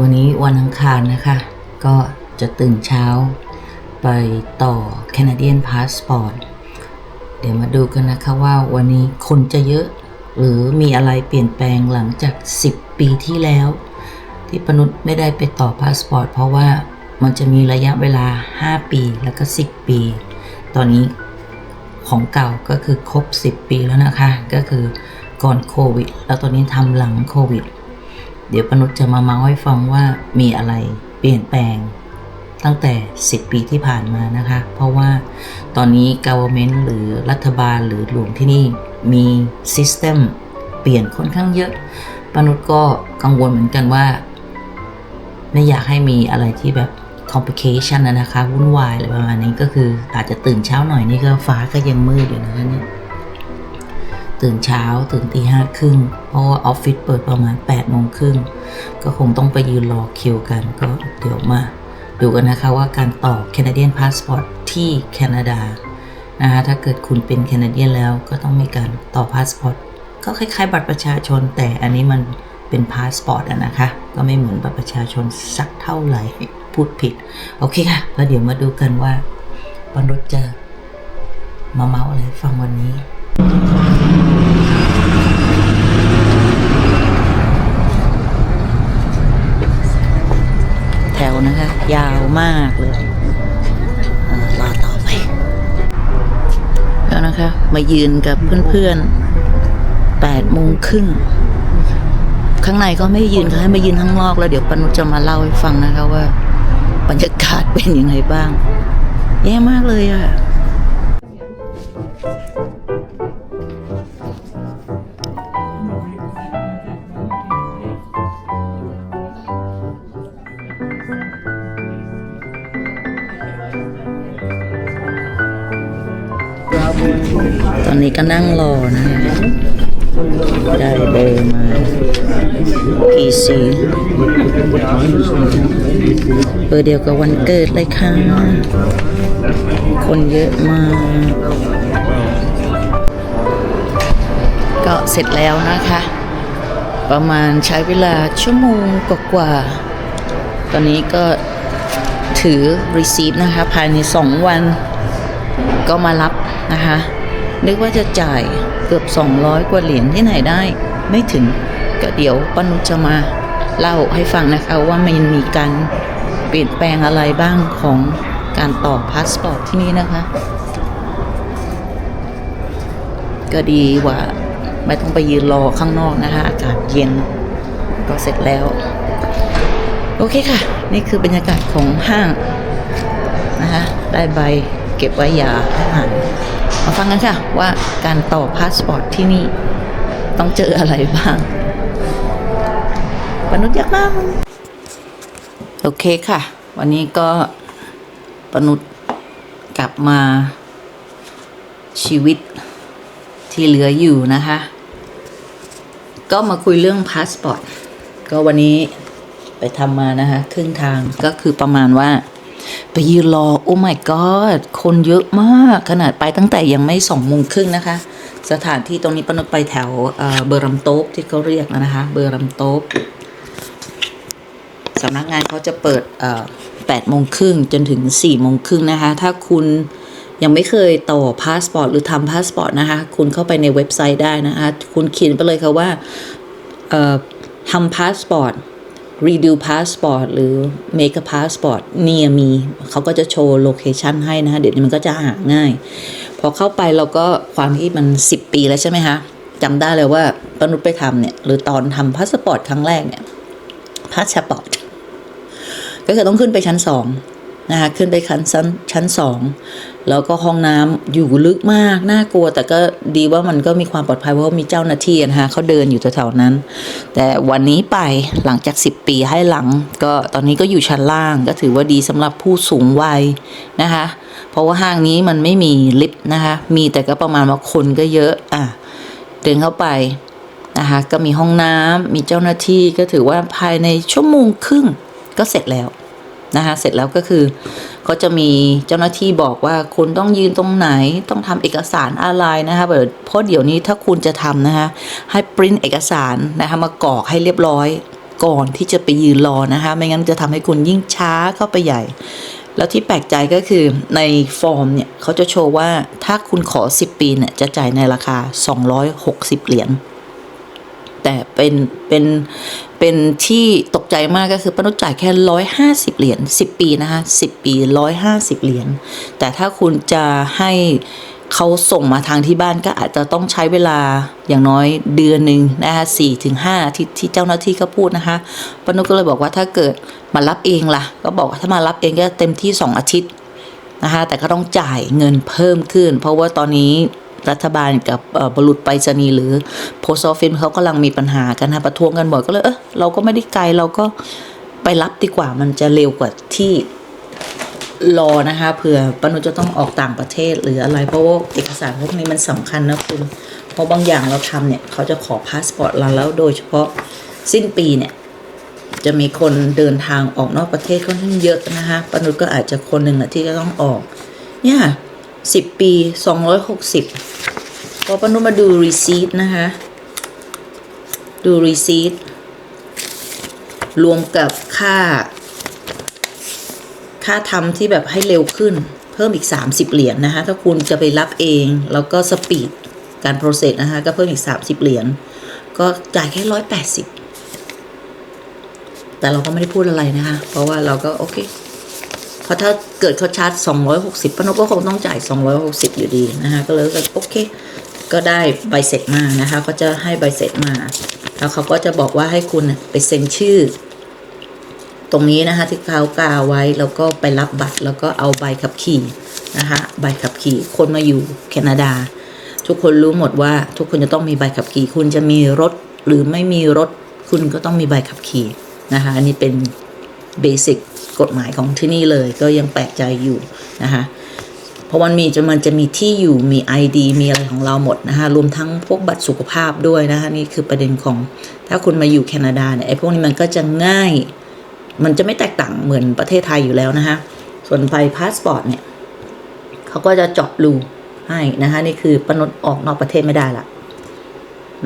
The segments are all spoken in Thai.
วันนี้วันอังคารนะคะ ก็จะตื่นเช้า ไปต่อ Canadian Passport เดี๋ยวมาดูกันนะคะว่าวันนี้คนจะเยอะ หรือมีอะไรเปลี่ยนแปลงหลังจาก 10 ปีที่แล้ว ที่ปนุษย์ไม่ได้ไปต่อพาสปอร์ตเพราะว่ามันจะมีระยะเวลา 5 ปีแล้วก็ 10 ปี ตอนนี้ของเก่าก็คือครบ 10 ปีแล้วนะคะ ก็คือก่อนโควิด แล้วตอนนี้ทำหลังโควิด เดี๋ยวปนุษย์จะมาเมาให้ฟังว่ามีอะไรเปลี่ยนแปลง ตั้งแต่ 10 ปีที่ผ่านมานะคะ เพราะว่าตอนนี้ government หรือรัฐบาลหรือหลวงที่นี่มี system เปลี่ยนค่อนข้างเยอะปนุษย์ก็กังวลเหมือนกันว่า ไม่อยากให้มีอะไรที่แบบ complication นะนะคะ วุ่นวายอะไรประมาณนี้ก็คืออาจจะตื่นเช้าหน่อยนี่ก็ฟ้าก็ยังมืดอยู่นะคะเนี่ย ตื่นเช้าตื่นตีห้าครึ่งเพราะว่าออฟฟิศเปิดประมาณ8ปดโมงครึ่งก็คงต้องไปยืนรอคิวกันก็เดี๋ยวมา ดูกันนะคะว่าการต่อ Canadian Passport ที่แคนาดานะคะถ้าเกิดคุณเป็นแคนาเดียนแล้วก็ต้องมีการต่อพาสปอร์ตก็คล้ายๆ บัตรประชาชน แต่อันนี้มันเป็นพาสปอร์ตอะนะคะ ก็ไม่เหมือนบัตรประชาชนสักเท่าไหร่พูดผิด โอเคค่ะแล้วเดี๋ยวมาดูกันว่าบรรลุจะมาเมาอะไรฟังวันนี้ แถวนะคะ ยาวมากเลยเออรอต่อไปแล้วนะคะ มายืนกับเพื่อนๆแปดโมงครึ่งข้างในก็ไม่ยืนค่ะให้มายืนข้างนอกแล้วเดี๋ยวปนุจะมาเล่าให้ฟังนะคะว่า บรรยากาศเป็นยังไงบ้าง แย่มากเลยอะ ตอนนี้ก็นั่งรอนะคะได้เบอร์มา PC เบอร์เดียวกับวันเกิดเลยค่ะ คนเยอะมาก ก็เสร็จแล้วนะคะ ประมาณใช้เวลาชั่วโมงกว่าๆตอนนี้ก็ถือ receipt นะคะ ภายใน 2 วันก็มารับนะคะ นึกว่าจะจ่ายเกือบ 200 กว่าเหรียญที่ไหนได้ ไม่ถึงก็เดี๋ยวป้านุจะมาเล่าให้ฟังนะคะว่ามันมีการเปลี่ยนแปลงอะไรบ้างของการต่อพาสปอร์ตที่นี่นะคะ ก็ดีว่าไม่ต้องไปยืนรอข้างนอกนะคะ อากาศเย็นก็เสร็จแล้ว โอเคค่ะ นี่คือบรรยากาศของห้างนะคะ ได้ใบเก็บไว้ยาอาหาร มาฟังกันค่ะว่าการต่อพาสปอร์ตที่นี่ ต้องเจออะไรบ้างปนุษย์ยากนั่งโอเคค่ะ วันนี้ก็ปนุษย์กลับมาชีวิตที่เหลืออยู่นะคะ ก็มาคุยเรื่องพาสปอร์ตก็วันนี้ไปทำมานะคะ ครึ่งทางก็คือประมาณว่า ไปยืนรอ โอ้ my god คนเยอะมาก ขนาดไปตั้งแต่ยังไม่สองโมงครึ่งนะคะ สถานที่ตรงนี้ปนุษไปแถวเบอร์รัมโต๊กที่เขาเรียกนะคะ เบอร์รัมโต๊กสำนักงานเขาจะเปิดแปดโมงครึ่งจนถึงสี่โมงครึ่งนะคะ ถ้าคุณยังไม่เคยต่อพาสปอร์ตหรือทำพาสปอร์ตนะคะ คุณเข้าไปในเว็บไซต์ได้นะคะ คุณเขียนไปเลยค่ะว่าทำพาสปอร์ต redo passport หรือ make a passport near me เขาก็จะโชว์โลเคชันให้นะคะเดี๋ยวนี้มันก็จะหาง่าย พอเข้าไปเราก็ความที่มัน 10 ปีแล้วใช่ไหมคะจำได้เลยว่าปนุษไปทำเนี่ย หรือตอนทำพาสปอร์ตครั้งแรกเนี่ยพาสปอร์ตก็คือต้องขึ้นไปชั้นสอง นะคะขึ้นไปชั้นชั้นสองแล้วก็ห้องน้ำอยู่ลึกมากน่ากลัว แต่ก็ดีว่ามันก็มีความปลอดภัยเพราะมีเจ้าหน้าที่นะคะเขาเดินอยู่แถวๆนั้น แต่วันนี้ไปหลังจาก 10 ปีให้หลัง ก็ตอนนี้ก็อยู่ชั้นล่างก็ถือว่าดีสำหรับผู้สูงวัยนะคะ เพราะว่าห้างนี้มันไม่มีลิฟต์นะคะ มีแต่ก็ประมาณว่าคนก็เยอะอะเดินเข้าไปนะคะก็มีห้องน้ำมีเจ้าหน้าที่ก็ถือว่าภายในชั่วโมงครึ่งก็เสร็จแล้ว นะคะเสร็จแล้วก็คือเขาจะมีเจ้าหน้าที่บอกว่าคุณต้องยืนตรงไหนต้องทำเอกสารอะไรนะคะแบบเพราะเดี๋ยวนี้ถ้าคุณจะทำนะคะให้ปริ้นเอกสารนะคะมากรอกให้เรียบร้อยก่อนที่จะไปยืนรอนะคะ ไม่งั้นจะทำให้คุณยิ่งช้าเข้าไปใหญ่ แล้วที่แปลกใจก็คือในฟอร์มเนี่ยเขาจะโชว์ว่าถ้าคุณขอ 10 ปีเนี่ยจะจ่ายในราคา 260 เหรียญ แต่เป็นเป็นเป็นที่ตกใจมากก็คือปนุจ่ายแค่ร้อยห้าสิบเหรียญสิบปีนะคะสิบปีร้อยห้าสิบเหรียญแต่ถ้าคุณจะให้เขาส่งมาทางที่บ้านก็อาจจะต้องใช้เวลาอย่างน้อยเดือนหนึ่งนะคะสี่ถึงห้าที่ที่เจ้าหน้าที่ก็พูดนะคะปนุก็เลยบอกว่าถ้าเกิดมารับเองล่ะ ก็บอกถ้ามารับเองก็เต็มที่สองอาทิตย์นะคะแต่ก็ต้องจ่ายเงินเพิ่มขึ้น เพราะว่าตอนนี้ รัฐบาลกับบรุษไปรษณีย์หรือโพสต์ออฟฟิศเขากำลังมีปัญหากันนะประท้วงกันบ่อยก็เลยเออเราก็ไม่ได้ไกลเราก็ไปรับดีกว่ามันจะเร็วกว่าที่รอนะคะเผื่อปนุจะต้องออกต่างประเทศหรืออะไรเพราะว่าเอกสารพวกนี้มันสำคัญนะคุณเพราะบางอย่างเราทำเนี่ยเขาจะขอพาสปอร์ตเราแล้วโดยเฉพาะสิ้นปีเนี่ยจะมีคนเดินทางออกนอกประเทศค่อนข้างเยอะนะคะปนุก็อาจจะคนหนึ่งแหละที่จะต้องออกเนี่ย สิบปีสองร้อยหกสิบพอปานุมาดู receipt นะคะ ดู receipt รวมกับค่า ค่าทำที่แบบให้เร็วขึ้น เพิ่มอีก 30 เหรียญนะคะ ถ้าคุณจะไปรับเอง แล้วก็สปีดการ process นะคะ ก็เพิ่มอีก 30 เหรียญ ก็จ่ายแค่ 180 แต่เราก็ไม่ได้พูดอะไรนะคะ เพราะว่าเราก็โอเค เพราะถ้าเกิดเขาชาร์จ 260ป้านกก็คงต้องจ่าย 260 อยู่ดีนะคะก็เลยก็โอเค ก็ได้ใบเสร็จมานะคะเขาจะให้ใบเสร็จมา แล้วเขาก็จะบอกว่าให้คุณไปเซ็นชื่อ ตรงนี้นะคะที่เขากาไว้แล้วก็ไปรับบัตรแล้วก็เอาใบขับขี่นะคะใบขับขี่คนมาอยู่แคนาดา ทุกคนรู้หมดว่าทุกคนจะต้องมีใบขับขี่ คุณจะมีรถหรือไม่มีรถคุณก็ต้องมีใบขับขี่นะคะอันนี้เป็น เบสิกกฎหมายของที่นี่เลยก็ยังแปลกใจอยู่นะคะเพราะมันมีจะมันจะมีที่อยู่มี ID มีอะไรของเราหมดนะคะรวมทั้งพวกบัตรสุขภาพด้วยนะคะนี่คือประเด็นของถ้าคุณมาอยู่แคนาดาเนี่ยไอ้พวกนี้มันก็จะง่าย มันจะไม่แตกต่างเหมือนประเทศไทยอยู่แล้วนะคะส่วนใบพาสปอร์ตเนี่ยเขาก็จะเจาะรูให้นะคะนี่คือปนดออกนอกประเทศไม่ได้ละ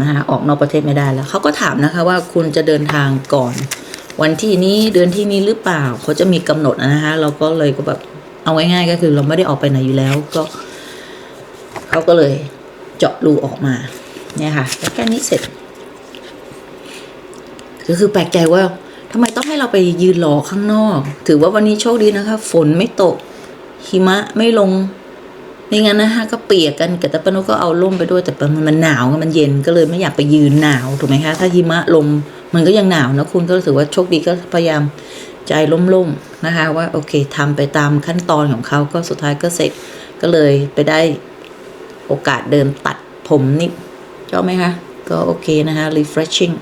นะคะออกนอกประเทศไม่ได้แล้วเขาก็ถามนะคะว่าคุณจะเดินทางก่อน วันที่นี้เดือนที่นี้หรือเปล่าเขาจะมีกำหนดนะคะเราก็เลยก็แบบเอาง่ายๆก็คือ เราไม่ได้ออกไปไหนอยู่แล้วก็เขาก็เลยเจาะรูออกมาเนี่ยค่ะแล้วแค่นี้เสร็จ ก็คือแปลกใจว่าทำไมต้องให้เราไปยืนรอข้างนอก ถือว่าวันนี้โชคดีนะคะ ฝนไม่ตก หิมะไม่ลงไม่งั้นนะคะก็เปียกกันแต่ปานุก็เอาร่มไปด้วยแต่ปามันมันหนาวมันเย็นก็เลยไม่อยากไปยืนหนาวถูกไหมคะ ถ้าหิมะลง มันก็ยังหนาวนะคุณก็ถือว่าโชคดีก็พยายามใจล่มๆนะคะ ว่าโอเคทำไปตามขั้นตอนของเขาก็สุดท้ายก็เสร็จก็เลยไปได้โอกาสเดินตัดผมนิดชอบไหมคะ ก็โอเคนะคะ refreshing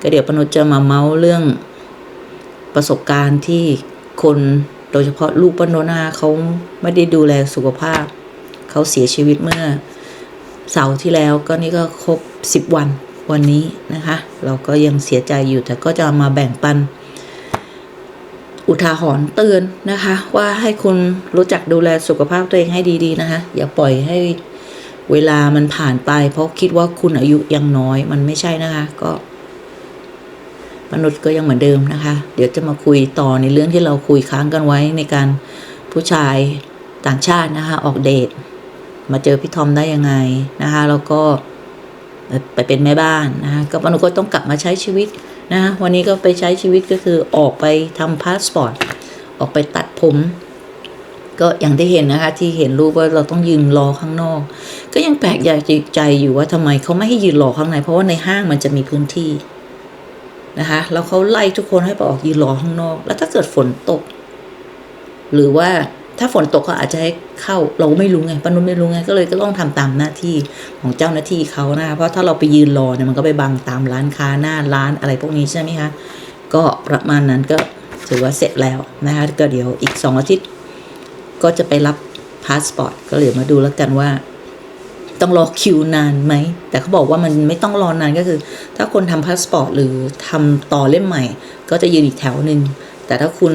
ก็เดี๋ยวปนุจะมาเมาส์เรื่องประสบการณ์ที่คนโดยเฉพาะลูกปนโนนาเขาไม่ได้ดูแลสุขภาพ เขาเสียชีวิตเมื่อเสาร์ที่แล้วก็นี่ก็ครบสิบวัน วันนี้นะคะ เราก็ยังเสียใจอยู่แต่ก็จะมาแบ่งปัน อุทาหรณ์เตือนนะคะ ว่าให้คุณรู้จักดูแลสุขภาพตัวเองให้ดีๆนะคะ อย่าปล่อยให้เวลามันผ่านไป เพราะคิดว่าคุณอายุยังน้อยมันไม่ใช่นะคะก็ มนุษย์ก็ยังเหมือนเดิมนะคะ เดี๋ยวจะมาคุยต่อในเรื่องที่เราคุยค้างกันไว้ในการผู้ชายต่างชาตินะคะ ออกเดทมาเจอพี่ทอมได้ยังไงนะคะ แล้วก็ ไปเป็นแม่บ้านนะคะก็มนุษย์ก็ต้องกลับมาใช้ชีวิตนะคะวันนี้ก็ไปใช้ชีวิตก็คือออกไปทำพาสปอร์ตออกไปตัดผม ก็อย่างที่เห็นนะคะ ที่เห็นรูปว่าเราต้องยืนรอข้างนอก ก็ยังแปลกใจอยู่ว่าทำไมเขาไม่ให้ยืนรอข้างใน เพราะว่าในห้างมันจะมีพื้นที่นะคะแล้วเขาไล่ทุกคนให้ไปออกยืนรอข้างนอก แล้วถ้าเกิดฝนตก หรือว่า ถ้าฝนตกเขาอาจจะให้เข้าเราไม่รู้ไงปนุนไม่รู้ไงก็เลยก็ต้องทำตามหน้าที่ของเจ้าหน้าที่เขานะคะเพราะถ้าเราไปยืนรอเนี่ยมันก็ไปบังตามร้านค้าหน้าร้านอะไรพวกนี้ใช่ไหมคะก็ประมาณนั้นก็ถือว่าเสร็จแล้วนะคะก็เดี๋ยวอีกสองอาทิตย์ ก็จะไปรับพาสปอร์ตก็เหลือมาดูแล้วกันว่า ต้องรอคิวนานไหม แต่เขาบอกว่ามันไม่ต้องรอนานก็คือ ถ้าคนทำพาสปอร์ตหรือทำต่อเล่มใหม่ ก็จะยืนอีกแถวหนึ่งแต่ถ้าคุณ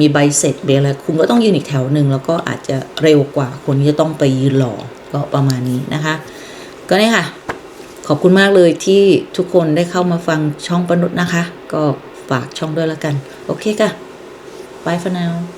มีใบเสร็จเบอะไรคุณก็ต้องยืนอีกแถวหนึ่งแล้วก็อาจจะเร็วกว่าคนที่จะต้องไปยืนรอก็ประมาณนี้นะคะ ก็เนี่ยค่ะ ขอบคุณมากเลยที่ทุกคนได้เข้ามาฟังช่องปนุษย์นะคะ ก็ฝากช่องด้วยแล้วกัน โอเคค่ะ bye for now